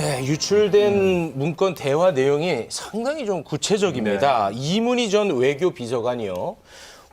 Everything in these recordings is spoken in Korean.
네, 유출된 문건 대화 내용이 상당히 좀 구체적입니다. 이문희 전 외교 비서관이요.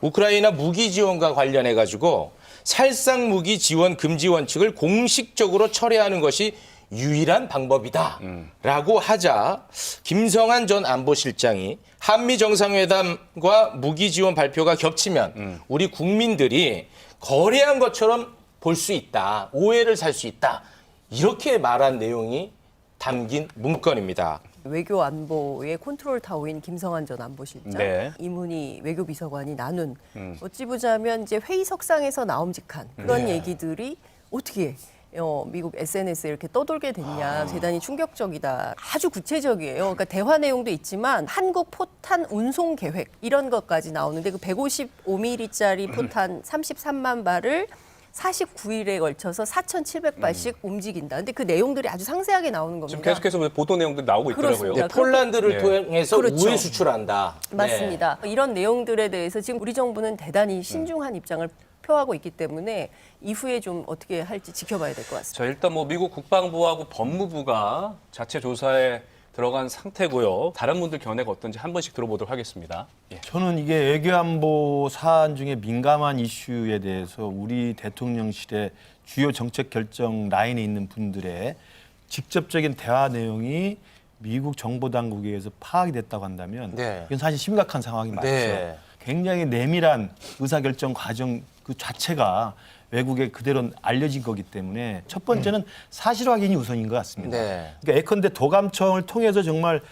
우크라이나 무기 지원과 관련해 가지고 살상 무기 지원 금지 원칙을 공식적으로 철회하는 것이 유일한 방법이다라고 하자 김성한 전 안보실장이 한미 정상회담과 무기 지원 발표가 겹치면 우리 국민들이 거래한 것처럼 볼 수 있다. 오해를 살 수 있다. 이렇게 말한 내용이 담긴 문건입니다. 외교 안보의 컨트롤 타워인 김성한 전 안보실장, 네. 이문희 외교비서관이 나눈 어찌 보자면 이제 회의석상에서 나옴직한 그런 네. 얘기들이 어떻게 어, 미국 SNS에 이렇게 떠돌게 됐냐 대단히 충격적이다. 아주 구체적이에요. 그러니까 대화 내용도 있지만 한국 포탄 운송 계획 이런 것까지 나오는데 그 155mm짜리 포탄 33만 발을 49일에 걸쳐서 4,700발씩 움직인다. 근데 그 내용들이 아주 상세하게 나오는 겁니다. 지금 계속해서 보도 내용들이 나오고 있더라고요. 그렇습니다. 네, 폴란드를 네. 통해서 그렇죠. 우회 수출한다. 맞습니다. 이런 내용들에 대해서 지금 우리 정부는 대단히 신중한 입장을 표하고 있기 때문에 이후에 좀 어떻게 할지 지켜봐야 될 것 같습니다. 자 일단 뭐 미국 국방부하고 법무부가 자체 조사에 들어간 상태고요. 다른 분들 견해가 어떤지 한 번씩 들어보도록 하겠습니다. 예. 저는 이게 외교안보 사안 중에 민감한 이슈에 대해서 우리 대통령실의 주요 정책 결정 라인에 있는 분들의 직접적인 대화 내용이 미국 정보 당국에 의해서 파악이 됐다고 한다면 네. 이건 사실 심각한 상황이 맞죠. 네. 굉장히 내밀한 의사결정 과정 그 자체가 외국에 그대로 알려진 거기 때문에 첫 번째는 사실 확인이 우선인 것 같습니다. 네. 그러니까 예컨대 도감청을 통해서 정말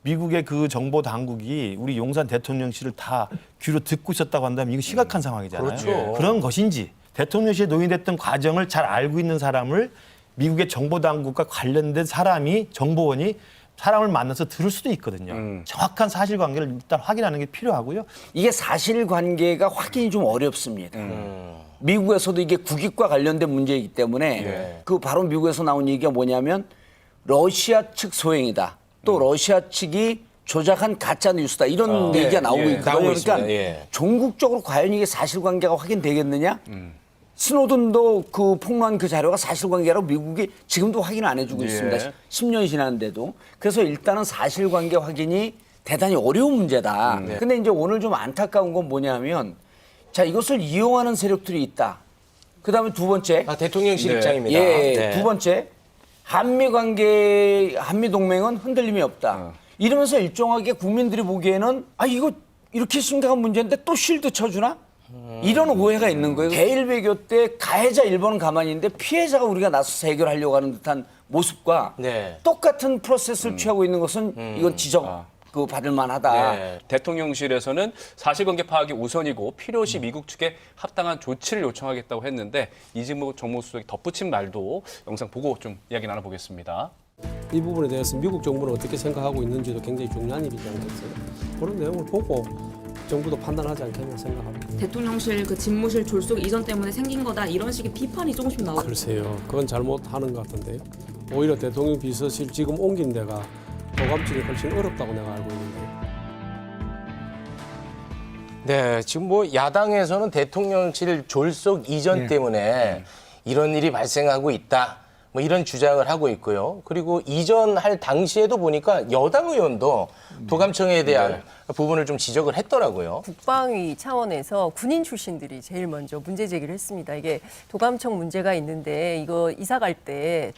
미국의 그 정보 당국이 우리 용산 대통령실을 다 귀로 듣고 있었다고 한다면 이거 심각한 상황이잖아요. 그렇죠. 그런 것인지 대통령실에 노인됐던 과정을 잘 알고 있는 사람을 미국의 정보 당국과 관련된 사람이 정보원이 사람을 만나서 들을 수도 있거든요. 정확한 사실관계를 일단 확인하는 게 필요하고요. 이게 사실관계가 확인이 좀 어렵습니다. 미국에서도 이게 국익과 관련된 문제이기 때문에 네. 그 바로 미국에서 나온 얘기가 뭐냐면 러시아 측 소행이다. 또 러시아 측이 조작한 가짜 뉴스다 이런 네, 얘기가 나오고 예, 있거든요. 나오고 그러니까. 예. 종국적으로 과연 이게 사실관계가 확인되겠느냐? 스노든도 그 폭로한 그 자료가 사실관계라고 미국이 지금도 확인 안 해주고 예. 있습니다. 10년이 지났는데도. 그래서 일단은 사실관계 확인이 대단히 어려운 문제다. 네. 근데 이제 오늘 좀 안타까운 건 뭐냐면 자 이것을 이용하는 세력들이 있다. 그 다음에 두 번째. 아, 대통령실 네. 입장입니다. 예, 네. 두 번째. 한미 관계, 한미 동맹은 흔들림이 없다. 어. 이러면서 일정하게 국민들이 보기에는 아, 이거 이렇게 심각한 문제인데 또 쉴드 쳐주나? 음. 이런 오해가 있는 거예요. 대일 외교 때 가해자 일본은 가만히 있는데 피해자가 우리가 나서서 해결하려고 하는 듯한 모습과 네. 음. 똑같은 프로세스를 취하고 있는 것은 이건 지적 그 받을 만하다. 네. 대통령실에서는 사실관계 파악이 우선이고 필요시 미국 측에 합당한 조치를 요청하겠다고 했는데 이진모 정무수석이 덧붙인 말도 영상 보고 좀 이야기 나눠보겠습니다. 이 부분에 대해서 미국 정부는 어떻게 생각하고 있는지도 굉장히 중요한 일이지 않겠어요? 그런 내용을 보고 정부도 판단하지 않겠나 생각합니다. 대통령실 그 집무실 졸속 이전 때문에 생긴 거다 이런 식의 비판이 조금씩 나오고 글쎄요, 그건 잘못하는 것 같은데요. 오히려 대통령 비서실 지금 옮긴 데가 도감청이 훨씬 어렵다고 내가 알고 있는데요. 네, 지금 뭐 야당에서는 대통령실 졸속 이전 네. 때문에 이런 일이 발생하고 있다. 뭐 이런 주장을 하고 있고요. 그리고 이전할 당시에도 보니까 여당 의원도 도감청에 대한 부분을 좀 지적을 했더라고요. 국방위 차원에서 군인 출신들이 제일 먼저 문제 제기를 했습니다. 이게 도감청 문제가 있는데 이거 이사 갈 때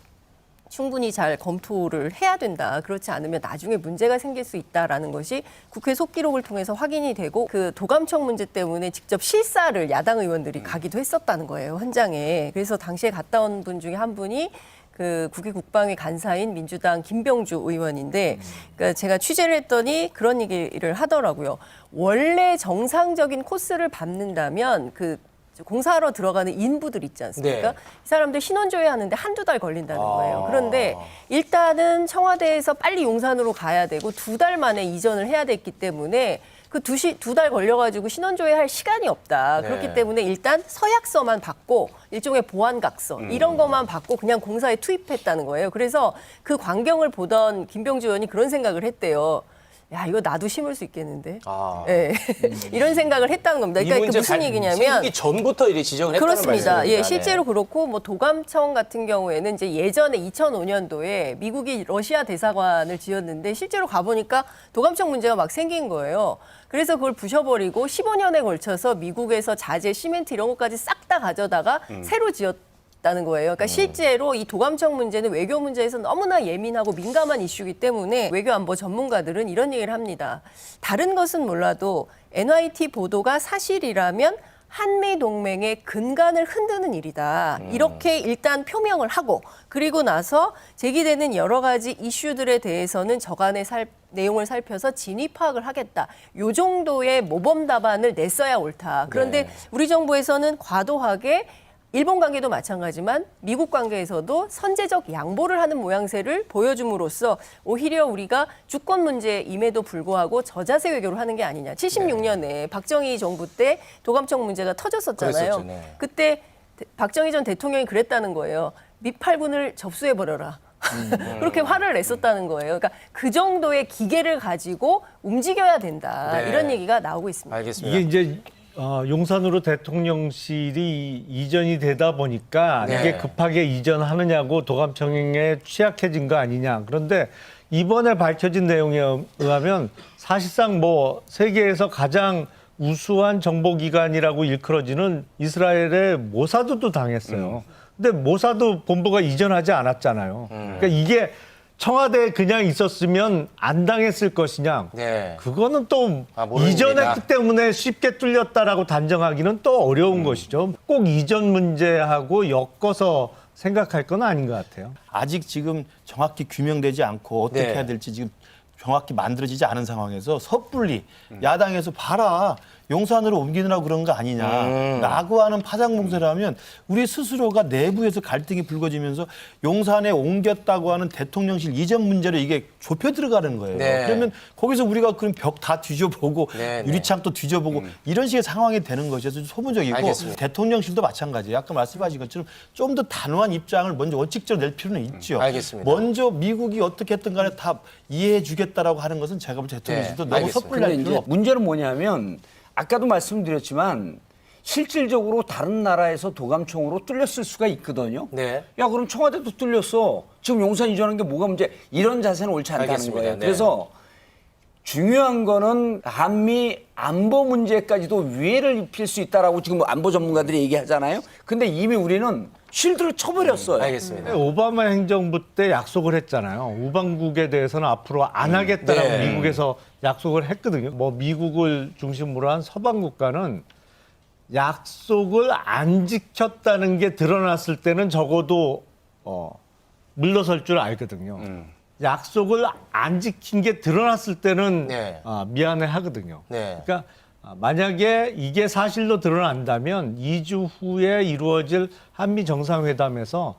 충분히 잘 검토를 해야 된다. 그렇지 않으면 나중에 문제가 생길 수 있다라는 것이 국회 속기록을 통해서 확인이 되고 그 도감청 문제 때문에 직접 실사를 야당 의원들이 가기도 했었다는 거예요. 현장에. 그래서 당시에 갔다 온 분 중에 한 분이 그 국회 국방위 간사인 민주당 김병주 의원인데 그러니까 제가 취재를 했더니 그런 얘기를 하더라고요. 원래 정상적인 코스를 밟는다면 그 공사하러 들어가는 인부들 있지 않습니까? 네. 이 사람들 신원조회 하는데 한두 달 걸린다는 거예요. 그런데 일단은 청와대에서 빨리 용산으로 가야 되고 두 달 만에 이전을 해야 됐기 때문에 그두달 걸려가지고 신원조회 할 시간이 없다. 네. 그렇기 때문에 일단 서약서만 받고 일종의 보안각서 이런 것만 받고 그냥 공사에 투입했다는 거예요. 그래서 그 광경을 보던 김병주 의원이 그런 생각을 했대요. 야 이거 나도 심을 수 있겠는데. 아. 예. 이런 생각을 했다는 겁니다. 이 그러니까 문제 그 무슨 발- 얘기냐면 생기기 전부터 지적을 했다는 그렇습니다. 말씀입니다. 예, 실제로 그렇고 뭐 도감청 같은 경우에는 이제 예전에 2005년도에 미국이 러시아 대사관을 지었는데 실제로 가보니까 도감청 문제가 막 생긴 거예요. 그래서 그걸 부셔버리고 15년에 걸쳐서 미국에서 자재, 시멘트 이런 것까지 싹 다 가져다가 새로 지었 다는 거예요. 그러니까 실제로 이 도감청 문제는 외교 문제에서 너무나 예민하고 민감한 이슈이기 때문에 외교 안보 전문가들은 이런 얘기를 합니다. 다른 것은 몰라도 NYT 보도가 사실이라면 한미 동맹의 근간을 흔드는 일이다. 이렇게 일단 표명을 하고 그리고 나서 제기되는 여러 가지 이슈들에 대해서는 저간의 살, 내용을 살펴서 진위 파악을 하겠다. 요 정도의 모범 답안을 냈어야 옳다. 그런데 네. 우리 정부에서는 과도하게 일본 관계도 마찬가지만 미국 관계에서도 선제적 양보를 하는 모양새를 보여줌으로써 오히려 우리가 주권 문제임에도 불구하고 저자세 외교를 하는 게 아니냐. 76년에 박정희 정부 때 도감청 문제가 터졌었잖아요. 네. 그때 대- 박정희 전 대통령이 그랬다는 거예요. 미팔군을 접수해 버려라. 그렇게 화를 냈었다는 거예요. 그러니까 그 정도의 기계를 가지고 움직여야 된다. 네. 이런 얘기가 나오고 있습니다. 알겠습니다. 이게 이제 어, 용산으로 대통령실이 이전이 되다 보니까 네. 이게 급하게 이전하느냐고 도감청에 취약해진 거 아니냐. 그런데 이번에 밝혀진 내용에 의하면 사실상 뭐 세계에서 가장 우수한 정보기관이라고 일컬어지는 이스라엘의 모사드도 당했어요. 근데 모사드 본부가 이전하지 않았잖아요. 그러니까 이게 청와대에 그냥 있었으면 안 당했을 것이냐. 네. 그거는 또 아. 이전했기 때문에 쉽게 뚫렸다라고 단정하기는 또 음. 어려운 것이죠. 꼭 이전 문제하고 엮어서 생각할 건 아닌 것 같아요. 아직 지금 정확히 규명되지 않고 어떻게 네. 해야 될지 지금 정확히 만들어지지 않은 상황에서 섣불리 야당에서 봐라 용산으로 옮기느라고 그런 거 아니냐 음. 라고 하는 파장봉쇄를 하면 우리 스스로가 내부에서 갈등이 불거지면서 용산에 옮겼다고 하는 대통령실 이전 문제로 이게 좁혀 들어가는 거예요. 네. 그러면 거기서 우리가 그럼 벽 다 뒤져보고 네, 네. 유리창도 뒤져보고 이런 식의 상황이 되는 것이 좀 소문적이고 알겠습니다. 대통령실도 마찬가지예요. 아까 말씀하신 것처럼 좀 더 단호한 입장을 먼저 원칙적으로 낼 필요는 있죠. 알겠습니다. 먼저 미국이 어떻게 했든 간에 다 이해해 주겠다라고 하는 것은 제가 볼 때 대통령실도 네, 너무. 섣불리 할 필요는 없 문제는 뭐냐면 아까도 말씀드렸지만 실질적으로 다른 나라에서 도감청으로 뚫렸을 수가 있거든요. 네. 야 그럼 청와대도 뚫렸어. 지금 용산 이전한 게 뭐가 문제? 이런 자세는 옳지 않다는 알겠습니다. 거예요. 네. 그래서 중요한 거는 한미 안보 문제까지도 위해를 입힐 수 있다라고 지금 안보 전문가들이 얘기하잖아요. 근데 이미 우리는 쉴드를 쳐버렸어요. 알겠습니다. 오바마 행정부 때 약속을 했잖아요. 우방국에 대해서는 앞으로 안 하겠다라고 네. 미국에서 약속을 했거든요. 뭐 미국을 중심으로 한 서방 국가는 약속을 안 지켰다는 게 드러났을 때는 적어도 어, 물러설 줄 알거든요. 약속을 안 지킨 게 드러났을 때는 네. 아, 미안해 하거든요. 네. 그러니까 아, 만약에 이게 사실로 드러난다면 2주 후에 이루어질 한미 정상회담에서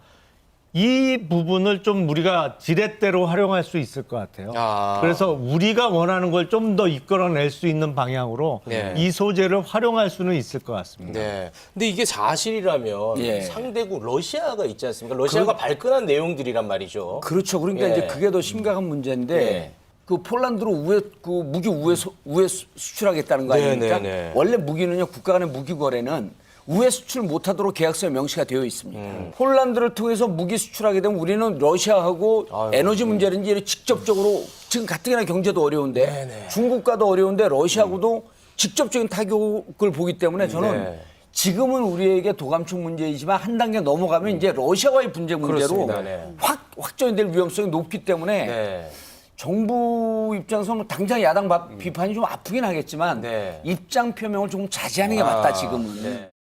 이 부분을 좀 우리가 지렛대로 활용할 수 있을 것 같아요. 아. 그래서 우리가 원하는 걸 좀 더 이끌어낼 수 있는 방향으로 네. 이 소재를 활용할 수는 있을 것 같습니다. 네. 근데 이게 사실이라면 예. 상대국 러시아가 있지 않습니까? 러시아가 발끈한 내용들이란 말이죠. 그렇죠. 그러니까 예. 이제 그게 더 심각한 문제인데 예. 그 폴란드로 우회 그 무기 우회 소- 우회 수- 수출하겠다는 거 네, 아닙니까? 네, 네. 원래 무기는요 국가 간의 무기 거래는 우회 수출 못하도록 계약서에 명시가 되어 있습니다. 음. 폴란드를 통해서 무기 수출하게 되면 우리는 러시아하고 아유, 에너지 네. 문제든지 이런 직접적으로 지금 가뜩이나 경제도 어려운데 네, 중국과도 어려운데 러시아하고도 직접적인 타격을 보기 때문에 저는 네. 지금은 우리에게 도감청 문제이지만 한 단계 넘어가면 이제 러시아와의 분쟁 문제로 그렇습니다. 네. 확 확전될 위험성이 높기 때문에 네. 정부 입장에서는 당장 야당 바- 비판이 좀 아프긴 하겠지만 네. 입장 표명을 조금 자제하는 게 맞다 지금은. 네.